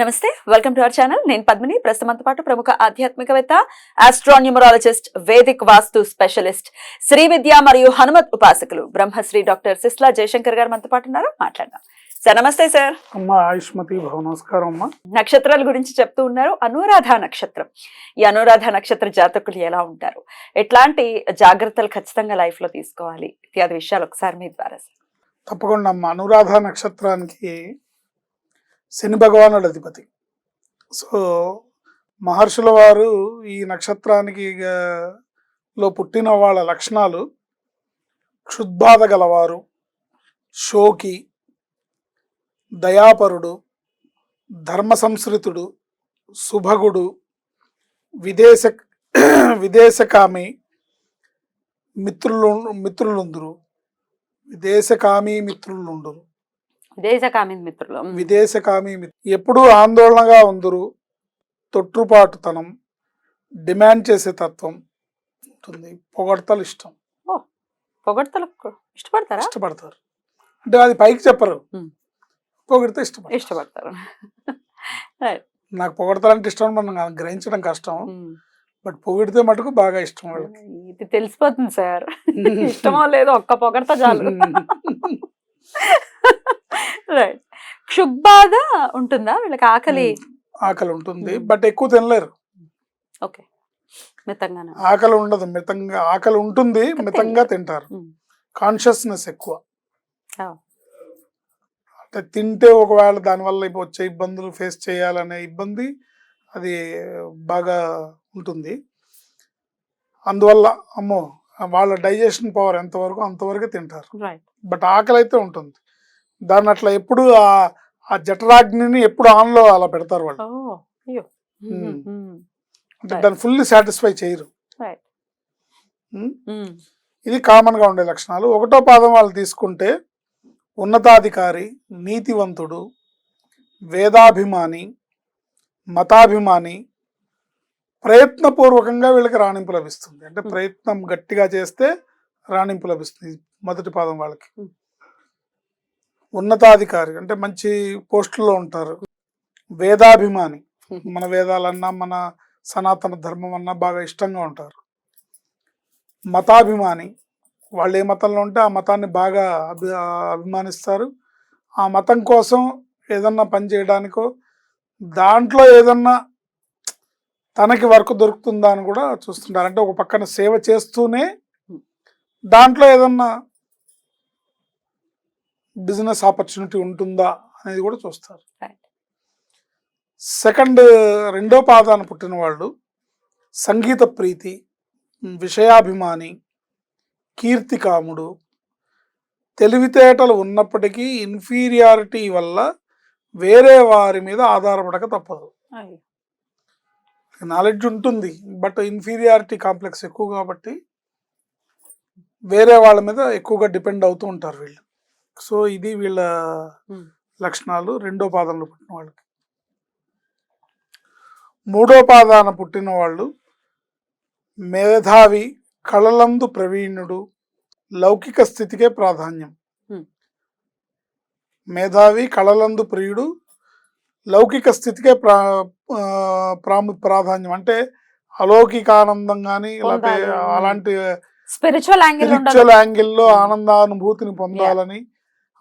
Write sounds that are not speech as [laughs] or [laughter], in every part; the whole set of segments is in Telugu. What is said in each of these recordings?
నమస్తే వెల్కమ్ టు అవర్ ఛానల్. నేను పద్మిని. ప్రస్తుతంతో పాటు ప్రముఖ ఆధ్యాత్మికవేత్త astronumerologist Vedic vastu specialist Shri Vidya మరియు హనుమత్ ఉపాసకులు బ్రహ్మశ్రీ డాక్టర్ సిస్లా జయశంకర్ గారు మనతో పాటు ఉన్నారు. మాట్లాడదాం. సార్ నమస్తే సార్. అమ్మ ఆయుష్మతి నమస్కారం అమ్మ. నక్షత్రాల గురించి చెప్తూ ఉన్నారు. అనురాధ నక్షత్రం. ఈ అనురాధ నక్షత్ర జాతకులు ఎలా ఉంటారు? ఎట్లాంటి జాగ్రత్తలు ఖచ్చితంగా లైఫ్లో తీసుకోవాలి? ఇత్యాది విషయాలు ఒకసారి మీ ద్వారా సార్. తప్పకుండా అమ్మ. అనురాధ నక్షత్రానికి శని భగవానుడు అధిపతి. సో మహర్షుల వారు ఈ నక్షత్రానికి లో పుట్టిన వాళ్ళ లక్షణాలు క్షుద్బాధ గలవారు శోకి దయాపరుడు ధర్మ సంస్కృతుడు శుభగుడు విదేశ విదేశకామి మిత్రులు మిత్రులుందురు. విదేశకామి మిత్రులుండురు. దేశకామి మిత్రులు. విదేశకామి మిత్రు ఎప్పుడూ ఆందోళనగా ఉందురు. తొట్టుపాటుతనం డిమాండ్ చేసే తత్వం ఉంటుంది. పొగడతలు ఇష్టం. పొగడ్తలకు ఇష్టపడతారా? ఇష్టపడతారు. అంటే అది పైకి చెప్పరు. పొగిడితే ఇష్టపడతారు. ఇష్టపడతారు. [laughs] నాకు పొగడతాలంటే ఇష్టం మనం గ్రహించడం కష్టం. బట్ పొగిడితే మటుకు బాగా ఇష్టం వాళ్ళకి. ఇది తెలిసిపోతుంది సార్. [laughs] ఇష్టమో లేదో ఒక్క పొగడతా చాలు. [laughs] [laughs] రైట్ క్షుబ్బాధ ఉంటుందా? వీళ్ళకి ఆకలి? ఆకలి ఉంటుంది. బట్ ఎక్కువ తినలేరు. ఓకే. మితంగానే? ఆకలి ఉండదు మితంగా ఆకలి ఉంటుంది మితంగా తింటారు. కాన్షియస్నెస్ ఎక్కువ. అంటే తింటే ఒకవేళ దానివల్ల ఇప్పుడు వచ్చే ఇబ్బందులు ఫేస్ చేయాలనే ఇబ్బంది అది బాగా ఉంటుంది. అందువల్ల అమ్మో వాళ్ళ డైజెషన్ పవర్ ఎంతవరకు అంతవరకు తింటారు. బట్ ఆకలి అయితే ఉంటుంది. దాన్ని అట్లా ఎప్పుడు ఆ ఆ జఠరాగ్నిని ఎప్పుడు ఆన్లో అలా పెడతారు వాళ్ళు. అంటే దాన్ని ఫుల్లీ సాటిస్ఫై చేయరు. ఇది కామన్గా ఉండే లక్షణాలు. ఒకటో పాదం వాళ్ళు తీసుకుంటే ఉన్నతాధికారి నీతివంతుడు వేదాభిమాని మతాభిమాని ప్రయత్నపూర్వకంగా వీళ్ళకి రాణింపు లభిస్తుంది. అంటే. ప్రయత్నం గట్టిగా చేస్తే రాణింపు లభిస్తుంది మొదటి పాదం వాళ్ళకి. ఉన్నతాధికారి అంటే మంచి పోస్టుల్లో ఉంటారు. వేదాభిమాని. మన వేదాలన్నా మన సనాతన ధర్మం అన్నా బాగా ఇష్టంగా ఉంటారు. మతాభిమాని. వాళ్ళు ఏ మతంలో ఉంటే ఆ మతాన్ని బాగా అభి అభిమానిస్తారు. ఆ మతం కోసం ఏదన్నా పని చేయడానికో దాంట్లో ఏదన్నా తనకి వర్క్ దొరుకుతుందా అని కూడా చూస్తుంటారు అంటే ఒక పక్కన సేవ చేస్తూనే దాంట్లో ఏదన్నా బిజినెస్ ఆపర్చునిటీ ఉంటుందా అనేది కూడా చూస్తారు. సెకండ్ రెండో పాదాన పుట్టిన వాళ్ళు సంగీత ప్రీతి విషయాభిమాని కీర్తికాముడు తెలివితేటలు ఉన్నప్పటికీ ఇన్ఫీరియారిటీ వల్ల వేరే వారి మీద ఆధారపడక తప్పదు. నాలెడ్జ్ ఉంటుంది బట్ ఇన్ఫీరియారిటీ కాంప్లెక్స్ ఎక్కువ కాబట్టి వేరే వాళ్ళ మీద ఎక్కువగా డిపెండ్ అవుతూ ఉంటారు వీళ్ళు సో ఇది వీళ్ళ. లక్షణాలు రెండో పాదంలో పుట్టిన వాళ్ళకి మూడో పాదాన పుట్టిన వాళ్ళు మేధావి కళలందు ప్రవీణుడు లౌకిక స్థితికే ప్రాధాన్యం. మేధావి కళలందు ప్రియుడు లౌకిక స్థితికే ప్రా ప్రాము ప్రాధాన్యం. అంటే అలౌకిక ఆనందం కానీ లేకపోతే. అలాంటి స్పిరిచువల్ యాంగిల్ స్పిరిచువల్ యాంగిల్లో ఆనందానుభూతిని పొందాలని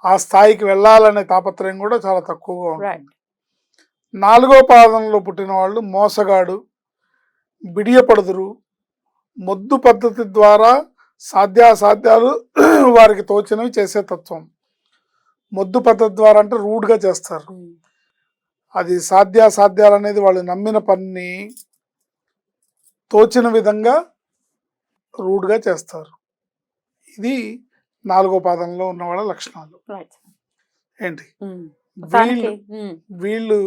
ఆ స్థాయికి వెళ్ళాలనే తాపత్రయం కూడా చాలా తక్కువగా ఉంటుంది. నాలుగో పాదంలో పుట్టిన వాళ్ళు మోసగాడు బిడియపడుదురు మొద్దు పద్ధతి ద్వారా సాధ్యాసాధ్యాలు వారికి తోచినవి చేసే తత్వం. మొద్దు పద్ధతి ద్వారా అంటే రూడ్గా చేస్తారు. అది సాధ్యాసాధ్యాలు అనేది వాళ్ళు నమ్మిన పని తోచిన విధంగా రూడ్గా చేస్తారు. ఇది నాలుగో పాదంలో ఉన్న వాళ్ళ లక్షణాలు. ఏంటి? వీళ్ళు వీళ్ళు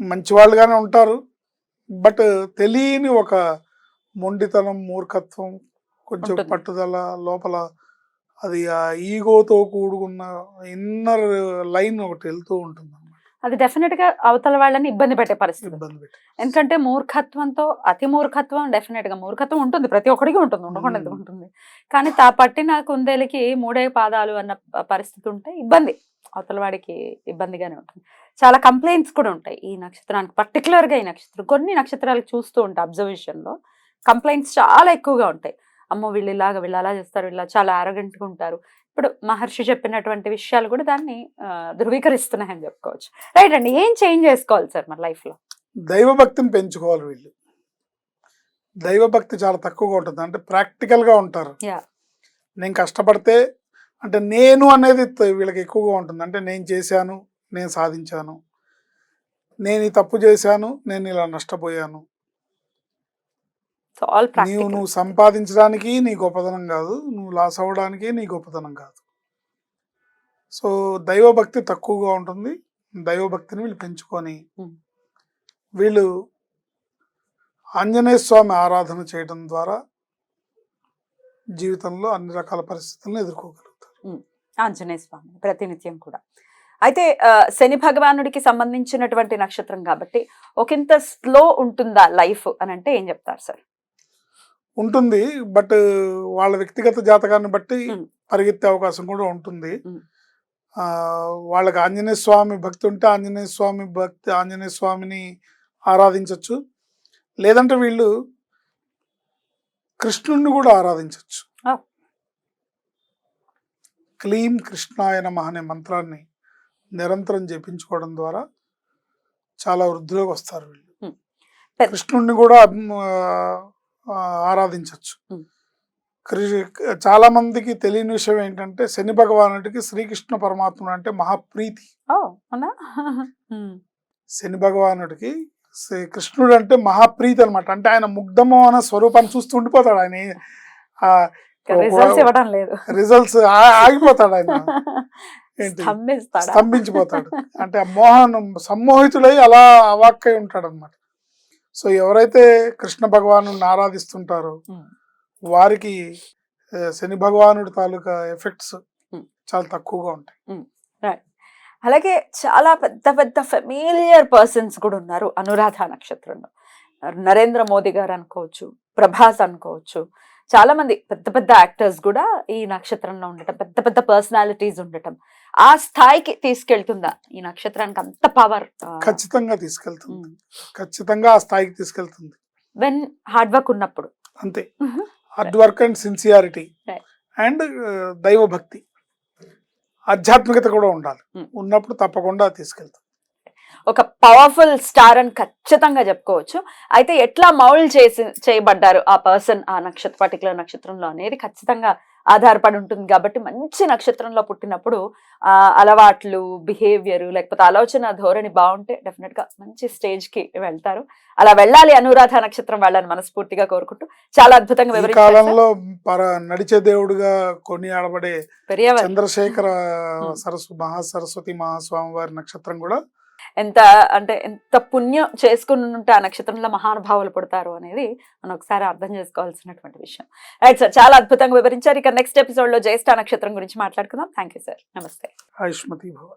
మంచి వాళ్ళుగానే ఉంటారు. బట్ తెలియని ఒక మొండితనం మూర్ఖత్వం కొంచెం. పట్టుదల లోపల అది ఆ ఈగోతో కూడుకున్న ఇన్నర్ లైన్ ఒకటి వెళ్తూ ఉంటుంది అది డెఫినెట్గా అవతల వాళ్ళని ఇబ్బంది పెట్టే పరిస్థితి. ఎందుకంటే మూర్ఖత్వంతో అతి మూర్ఖత్వం డెఫినెట్గా మూర్ఖత్వం ఉంటుంది. ప్రతి ఒక్కడికి ఉంటుంది ఉండకుండా. ఉంటుంది? కానీ తా పట్టిన కుందేలకి మూడే పాదాలు అన్న పరిస్థితి ఉంటే ఇబ్బంది. అవతల వాడికి ఇబ్బందిగానే ఉంటుంది. చాలా కంప్లైంట్స్ కూడా ఉంటాయి. ఈ నక్షత్రానికి పర్టికులర్గా ఈ నక్షత్రం కొన్ని నక్షత్రాలకు చూస్తూ ఉంటాయి అబ్జర్వేషన్లో. కంప్లైంట్స్ చాలా ఎక్కువగా ఉంటాయి. అమ్మో వీళ్ళు ఇలాగ వీళ్ళు అలా చేస్తారు వీళ్ళు చాలా arrogant గా ఉంటారు. ఇప్పుడు మహర్షి చెప్పినటువంటి విషయాలు కూడా దాన్ని ధృవీకరిస్తున్నాయని చెప్పుకోవచ్చు. రైట్ అండి? ఏం చేంజ్ చేసుకోవాలి సార్ మన లైఫ్లో? దైవభక్తిని పెంచుకోవాలి వీళ్ళు. దైవభక్తి చాలా తక్కువగా ఉంటుంది. అంటే practical గా ఉంటారు. నేను కష్టపడితే అంటే నేను అనేది వీళ్ళకి ఎక్కువగా ఉంటుంది. అంటే నేను చేశాను నేను సాధించాను. నేను ఈ తప్పు చేశాను నేను ఇలా నష్టపోయాను. నీవు నువ్వు సంపాదించడానికి నీ గొప్పతనం కాదు. నువ్వు లాస్ అవ్వడానికి నీ గొప్పతనం కాదు. సో దైవభక్తి తక్కువగా ఉంటుంది. దైవభక్తిని వీళ్ళు పెంచుకొని Hmm. వీళ్ళు ఆంజనేయ స్వామి ఆరాధన చేయడం ద్వారా జీవితంలో అన్ని రకాల పరిస్థితులను ఎదుర్కోగలుగుతారు. ఆంజనేయ స్వామి ప్రతినిత్యం కూడా. అయితే శని భగవానుడికి సంబంధించినటువంటి నక్షత్రం కాబట్టి ఒకంత స్లో ఉంటుందా లైఫ్ అని అంటే ఏం చెప్తారు సార్? ఉంటుంది బట్ వాళ్ళ వ్యక్తిగత జాతకాన్ని బట్టి. పరిగెత్తే అవకాశం కూడా ఉంటుంది. ఆ, వాళ్ళకి ఆంజనేయ స్వామి భక్తి ఉంటే ఆంజనేయ స్వామి భక్తి ఆంజనేయ స్వామిని ఆరాధించవచ్చు లేదంటే వీళ్ళు కృష్ణుణ్ణి కూడా ఆరాధించవచ్చు. క్లీం కృష్ణాయ నమః అనే మంత్రాన్ని నిరంతరం జపించుకోవడం ద్వారా చాలా వృద్ధిలోకి వస్తారు వీళ్ళు కృష్ణుణ్ణి కూడా ఆరాధించవచ్చు చాలా మందికి తెలియని విషయం ఏంటంటే శని భగవానుడికి శ్రీకృష్ణ పరమాత్ముడు అంటే మహాప్రీతి. [laughs] శని భగవానుడికి శ్రీ- కృష్ణుడు అంటే మహాప్రీతి అనమాట అంటే ఆయన ముగ్ధమోహన స్వరూపాన్ని చూస్తూ ఉండిపోతాడు. ఆయన రిజల్ట్స్ ఆగిపోతాడు ఆయన. [laughs] స్తంభించిపోతాడు. అంటే మోహనం సమ్మోహితుడై అలా అవాక్కై ఉంటాడు అనమాట సో ఎవరైతే కృష్ణ భగవాను ఆరాధిస్తుంటారో వారికి శని భగవానుడి తాలూకా ఎఫెక్ట్స్. చాలా తక్కువగా ఉంటాయి. అలాగే చాలా పెద్ద పెద్ద ఫెమిలియర్ పర్సన్స్ కూడా ఉన్నారు అనురాధ నక్షత్రంలో. నరేంద్ర మోదీ గారు అనుకోవచ్చు ప్రభాస్ అనుకోవచ్చు చాలా మంది పెద్ద పెద్ద యాక్టర్స్ కూడా ఈ నక్షత్రంలో ఉండటం పెద్ద పెద్ద పర్సనాలిటీస్ ఉండటం. ఆ స్థాయికి తీసుకెళ్తుందా ఈ నక్షత్రానికి అంత పవర్ ఖచ్చితంగా తీసుకెళ్తుంది. ఖచ్చితంగా ఆ స్థాయికి తీసుకెళ్తుంది. వెన్ హార్డ్ వర్క్ ఉన్నప్పుడు. అంతే. Hard work and sincerity. And దైవభక్తి. ఆధ్యాత్మికత కూడా ఉండాలి. ఉన్నప్పుడు తప్పకుండా తీసుకెళ్తాం. ఒక పవర్ఫుల్ స్టార్ అని ఖచ్చితంగా చెప్పుకోవచ్చు అయితే ఎట్లా మౌల్డ్ చేసి చేయబడ్డారు ఆ పర్సన్ ఆ నక్షత్ర పర్టికులర్ నక్షత్రంలో అనేది ఖచ్చితంగా ఆధారపడి ఉంటుంది కాబట్టి మంచి నక్షత్రంలో పుట్టినప్పుడు ఆ అలవాట్లు బిహేవియర్ లేకపోతే ఆలోచన ధోరణి బాగుంటే డెఫినెట్గా మంచి స్టేజ్కి వెళ్తారు అలా వెళ్ళాలి అనురాధ నక్షత్రం వాళ్ళని మనస్ఫూర్తిగా కోరుకుంటూ చాలా అద్భుతంగా. కాలంలో నడిచే దేవుడుగా కొనియాడబడే పెరియవారు చంద్రశేఖర. సరస్వ మహాసరస్వతి మహాస్వామి వారి నక్షత్రం కూడా ఎంత అంటే ఎంత పుణ్యం చేసుకుని ఉంటే ఆ నక్షత్రంలో మహానుభావులు పుడతారు అనేది మనం ఒకసారి అర్థం చేసుకోవాల్సినటువంటి విషయం. రైట్ సార్ చాలా అద్భుతంగా వివరించారు. ఇక నెక్స్ట్ ఎపిసోడ్లో జ్యేష్ఠ నక్షత్రం గురించి మాట్లాడుకుందాం. థ్యాంక్ యూ సార్ నమస్తే. ఆయుష్మతి భవ